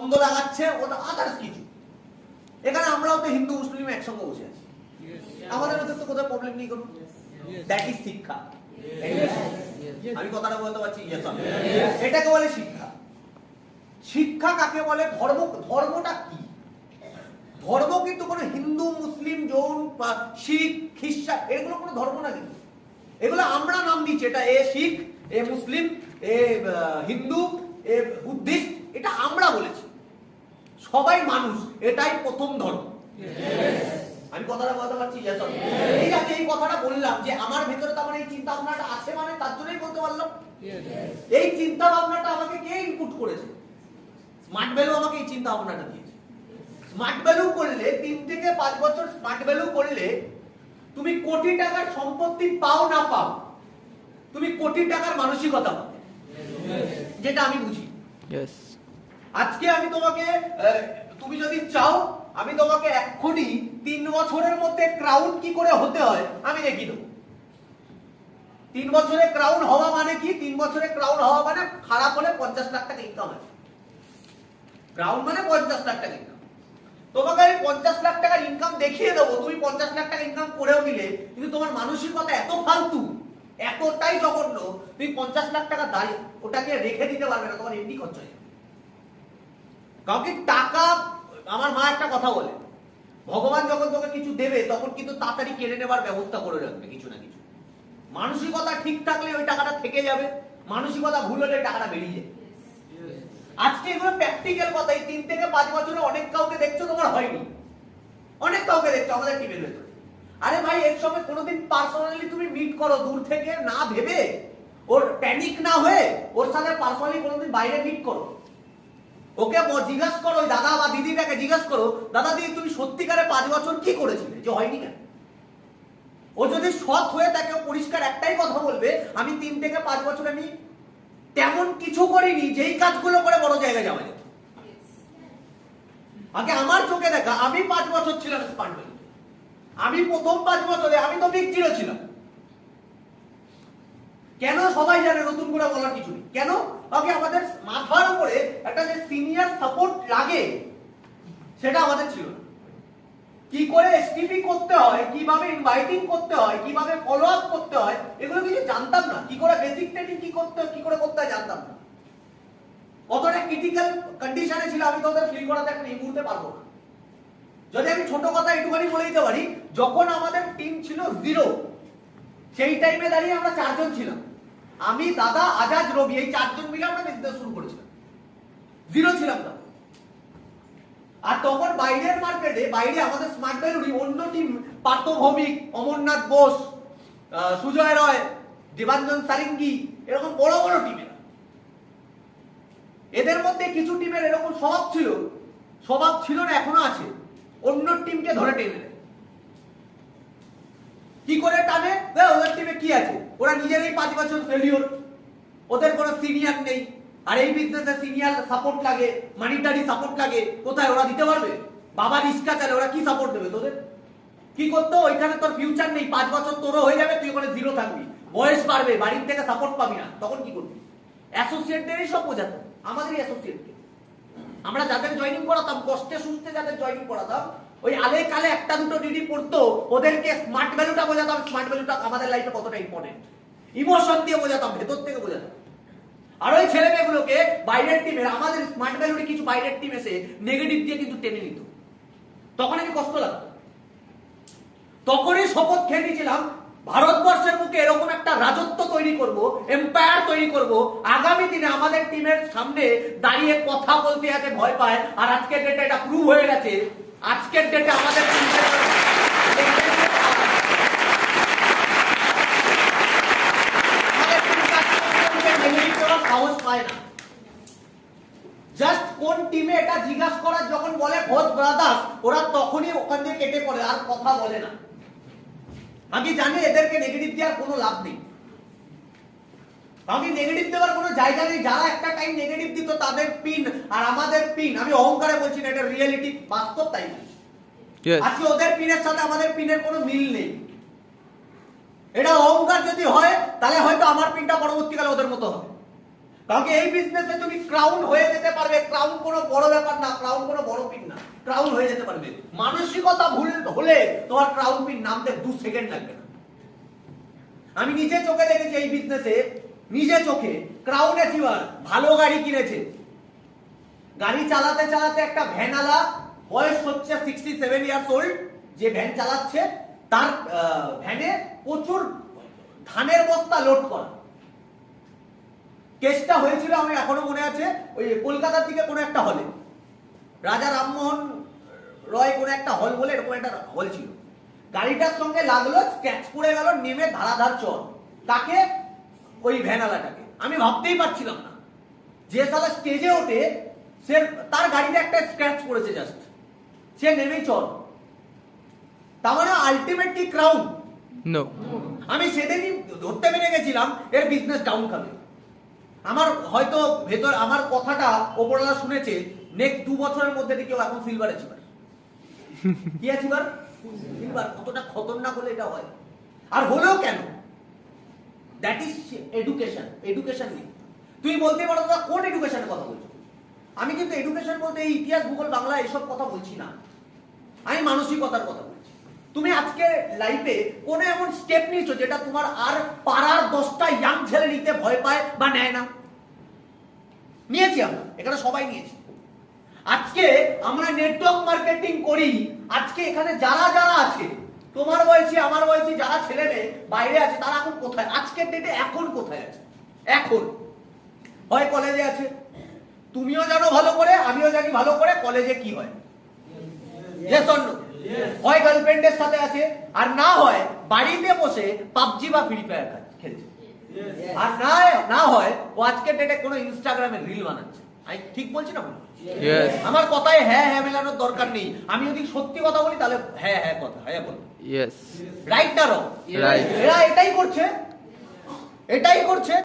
দ্বন্দ্ব লাগাচ্ছে ওটা আদার্স কিছু। এখানে আমরাও তো হিন্দু মুসলিম একসঙ্গে বসে আছি। আমাদের মধ্যে তো কোথাও প্রবলেম নেই কোনো দ্যাট ইজ শিক্ষা। আমি কথাটা বলতে পারছি? এটাকে বলে শিক্ষা। শিক্ষা কাকে বলে? ধর্ম ধর্মটা কি? ধর্ম কিন্তু কোনো হিন্দু মুসলিম জৈন বা শিখ খ্রিস্টান এগুলো কোনো ধর্ম না কিন্তু। এগুলো আমরা নাম দিচ্ছি। এটা এ শিখ এ মুসলিম এ হিন্দু এ বুদ্ধিস্ট সবাই মানুষ, এটাই প্রথম ধর্ম। আমি কথাটা বলতে পারছি? এই যে এই কথাটা বললাম যে আমার ভেতরে তো আমার এই চিন্তা ভাবনাটা আছে মানে তার জন্যই বলতে পারলাম। এই চিন্তা ভাবনাটা আমাকে কে ইনপুট করেছে? স্মার্ট ভ্যালু আমাকে এই চিন্তা ভাবনাটা দিয়েছে। স্মার্ট ভ্যালু করলে, তিন থেকে পাঁচ বছর স্মার্ট ভ্যালু করলে, তুমি কোটি টাকার সম্পত্তি পাও না পাও, তুমি কোটি টাকার মানসিকতা পাবে। যেটা আমি বুঝি. আজকে আমি তোমাকে তুমি যদি চাও, আমি তোমাকে এক্ষুনি তিন বছরের মধ্যে ক্রাউন কি করে হতে হয়, আমি দেখিয়ে দেবো। তিন বছরে ক্রাউন হওয়া মানে কি? তিন বছরে ক্রাউন হওয়া মানে খারাপ হলে পঞ্চাশ লাখ টাকা ইনকাম আছে ক্রাউন মানে পঞ্চাশ লাখ টাকা ইনকাম তোমাকে আমি পঞ্চাশ লাখ টাকার ইনকাম দেখিয়ে দেবো, তুমি পঞ্চাশ লাখ টাকা ইনকাম করেও নিলে, কিন্তু তোমার মানসিকতা এত ফালতু, এতটাই জঘন্য, তুমি পঞ্চাশ লাখ টাকা দাঁড়িয়ে ওটাকে রেখে দিতে পারবে না, তোমার এমনি খরচ হয়ে কাউকে টাকা, আমার মা একটা কথা বলে, ভগবান যখন তোকে কিছু দেবে, তখন কিন্তু তাড়াতাড়ি কেড়ে নেবার ব্যবস্থা করে রাখবে কিছু না কিছু। মানসিকতা ঠিক থাকলে ওই টাকাটা থেকে যাবে, মানসিকতা ভুল হলে টাকাটা বেরিয়ে যাবে আজকে এগুলো প্র্যাকটিক্যাল কথা, এই তিন থেকে পাঁচ বছরে অনেক কাউকে দেখছ, তোমার হয়নি। অনেক কাউকে দেখছ, আমাদের টিমের ভেতরে। আরে ভাই, এর সঙ্গে কোনোদিন পার্সোনালি তুমি মিট করো, দূর থেকে না ভেবে, ওর প্যানিক না হয়ে, ওর সাথে পার্সোনালি কোনোদিন বাইরে মিট করো। ওকে জিজ্ঞাস করো দাদা বা দিদিটাকে জিজ্ঞাস করো, দাদা দিদি, তুমি সত্যিকারে পাঁচ বছর কি করেছিলে? যে হয়নি কেন? ও যদি সৎ হয়ে থাকে পরিষ্কার একটাই কথা বলবে, আমি তিন থেকে পাঁচ বছর আমি তেমন কিছু করিনি, যেই কাজগুলো করে বড় জায়গায় যাওয়া যেত। আগে আমার চোখে দেখা, আমি পাঁচ বছর ছিলাম স্পান্ড আমি প্রথম পাঁচ বছরে, আমি তো বিগ জিরো ছিলাম। কেন সবাই জানে নতুন করে বলার কিছু নেই? কেন? আগে আমাদের মাথার উপরে একটা যে সিনিয়র সাপোর্ট লাগে, সেটা আমাদের ছিল কি করে এসটিপি করতে হয়, কীভাবে ইনভাইটিং করতে হয়, কীভাবে ফলো আপ করতে হয়, এগুলো কিছু জানতাম না। কি করে বেসিক ট্রেনিং কি করতে কি করে করতে হয় জানতাম না। কতটা ক্রিটিক্যাল কন্ডিশনে ছিল আমি তো ওদের ফিল করাতে এখন এই মুহূর্তে পারব না। যদি আমি ছোট কথা একটুখানি বলে দিতে পারি, যখন আমাদের টিম ছিল জিরো সেই টাইমে দাঁড়িয়ে আমরা চারজন ছিলাম। আমি, দাদা, আজাদ, রবি, এই চারজন মিলে আমরা বিজনেস শুরু করেছিলাম। জিরো ছিলাম না। আর তখন বাইরের মার্কেটে বাইরে আমাদের স্মার্ট ভ্যালুরি অন্য টিম পার্থ ভৌমিক, অমরনাথ বোস সুজয় রয়, দেবাঞ্জন সারিঙ্গি, এরকম বড় বড় টিমের এদের মধ্যে কিছু টিমের এরকম স্বভাব ছিল স্বভাব ছিল না, এখনও আছে। অন্য টিমকে ধরে টেনে কি করে টানে? ওদের টিমে কি আছে? ওরা নিজেরাই পাঁচ বছর ফেলিওর ওদের কোনো সিনিয়র নেই। আর এই বিজনেসে সিনিয়র সাপোর্ট লাগে মানিটারি সাপোর্ট লাগে, কোথায় ওরা দিতে পারবে? বাবা রিস্কা চালে ওরা কি সাপোর্ট দেবে তোদের? কি করতো ওইখানে তোর ফিউচার নেই, পাঁচ বছর তোরও হয়ে যাবে, তুই ওখানে জিরো থাকবি। বয়স বাড়বে, বাড়ির থেকে সাপোর্ট পাবি না, তখন কি করবি? অ্যাসোসিয়েটদেরই সব বোঝাতো আমাদেরই অ্যাসোসিয়েটকে আমরা যাদের জয়েনিং করাতাম, কষ্টে সুস্থে যাদের জয়েনিং করাতাম, ওই আলে কালে একটা দুটো ডিডি পড়তো, ওদেরকে স্মার্ট ভ্যালুটা বোঝাতাম স্মার্ট ভ্যালুটা আমাদের লাইফে কতটা ইম্পর্টেন্ট ইমোশন দিয়ে বোঝাতাম, ভেতর থেকে বোঝাতাম। আর ওই ছেলে মেয়েগুলোকে বাইরের টিমের আমাদের স্মার্ট কিছু বাইরের টিম এসে নেগেটিভ দিয়ে কিন্তু টেনে নিত। তখন আমি কষ্ট লাগতো। তখনই শপথ খেয়ে নিয়েছিলাম, ভারতবর্ষের বুকে এরকম একটা রাজত্ব তৈরি করব এম্পায়ার তৈরি করব, আগামী দিনে আমাদের টিমের সামনে দাঁড়িয়ে কথা বলতে যাতে ভয় পায়, আর আজকের ডেটে এটা প্রুভ হয়ে গেছে, আজকের ডেটে আমাদের সাহস পায় না। জাস্ট কোন টিমে এটা জিজ্ঞাসা করার যখন বলে ঘোষ ব্রাদার্স ওরা তখনই ওখান থেকে কেটে পড়ে আর কথা বলে না। আমি জানি এদেরকে নেগেটিভ দেওয়ার কোনো লাভ নেই। আমি নেগেটিভ দেওয়ার কোনো জায়গা নেই। যারা একটা টাইম নেগেটিভ দিত তাদের পিন আর আমাদের পিন আমি অহংকারে বলছি না এটা রিয়েলিটি বাস্তব তাই। Yes. আজকে ওদের পিনের সাথে আমাদের পিনের কোনো মিল নেই। এটা অহংকার যদি হয় তাহলে হয়তো আমার পিনটা পরবর্তীকালে ওদের মতো হবে। কারণ এই বিজনেসে তুমি ক্রাউন হয়ে যেতে পারবে। ক্রাউন কোনো বড় ব্যাপার না ক্রাউন কোনো বড় পিন না। ক্রাউন হয়ে যেতে পারবে। মানসিকতা ভুল হলে তোমার ক্রাউন পিন নামতে দু সেকেন্ড লাগবে না। আমি নিজে চোখে দেখেছি এই বিজনেসে নিজে চোখে ক্রাউন অ্যাচিভার ভালো গাড়ি কিনেছে। গাড়ি চালাতে চালাতে একটা ভ্যানালা বয়স হচ্ছে সিক্সটি সেভেন ইয়ার্স ওল্ড যে ভ্যান চালাচ্ছে, তার ভ্যানে প্রচুর ধানের বস্তা লোড করা। কেসটা হয়েছিল আমি এখনও মনে আছে ওই কলকাতার দিকে কোনো একটা হলে রাজা রামমোহন রয় কোনো একটা হল বলে এরকম একটা হল ছিল। গাড়িটার সঙ্গে লাগল স্ক্র্যাচ পড়ে গেল নেমে ধারাধার চর। তাকে ওই ভ্যানালাটাকে আমি ভাবতেই পারছিলাম না। যে সালা স্টেজে ওঠে সে তার গাড়িতে একটা স্ক্র্যাচ পড়েছে জাস্ট সে নেমেই চল তার মানে আলটিমেটলি ক্রাউন. আমি সেদিনই ধরতে পেরে গেছিলাম এর বিজনেস ডাউন খাবে। আমার হয়তো ভেতর, আমার কথাটা ওপরওয়ালা শুনেছে, নেক্সট দু বছরের মধ্যে কেউ এখন সিলভার অ্যাচিভার কি অ্যাচিভার সিলভার কতটা খতরনাক হলে এটা হয়? আর হলেও কেন? দ্যাট ইজ এডুকেশন এডুকেশন নেই। তুই বলতে পারো দাদা, কোন এডুকেশনের কথা বলছো? আমি কিন্তু এডুকেশন বলতে এই ইতিহাস, ভূগোল, বাংলা, এসব কথা বলছি না। আমি মানসিকতার কথা বলছি। তুমি আজকে লাইফে কোনো এমন স্টেপ নিয়েছো যেটা তোমার আর পাড়ার দশটা ইয়াং ছেলে নিতে ভয় পায় বা নেয় না? নিয়েছি আমরা, এখানে সবাই নিয়েছি। আজকে আমরা নেটওয়ার্ক মার্কেটিং করি, আজকে এখানে যারা যারা আছে, তোমার বয়সী, আমার বয়সী যারা ছেলে মেয়ে বাইরে আছে, তারা এখন কোথায়? আজকের ডেটে এখন কোথায় আছে? এখন। হয় কলেজে আছে। তুমিও জানো ভালো করে, আমিও জানি ভালো করে কলেজে কি হয়? হয় গার্লফ্রেন্ডের সাথে আছে আর না হয় বাড়িতে বসে পাবজি বা ফ্রি ফায়ার খেলছে। আর না না হয় ও আজকের ডেটে কোনো ইনস্টাগ্রামে রিল বানাচ্ছে। আমি ঠিক বলছি না আমার কথায় হ্যাঁ হ্যাঁ মেলানোর দরকার নেই। আমি যদি সত্যি কথা বলি তাহলে হ্যাঁ হ্যাঁ কথা হ্যাঁ বল. রাইট না রং এরা এটাই করছে এটাই করছে।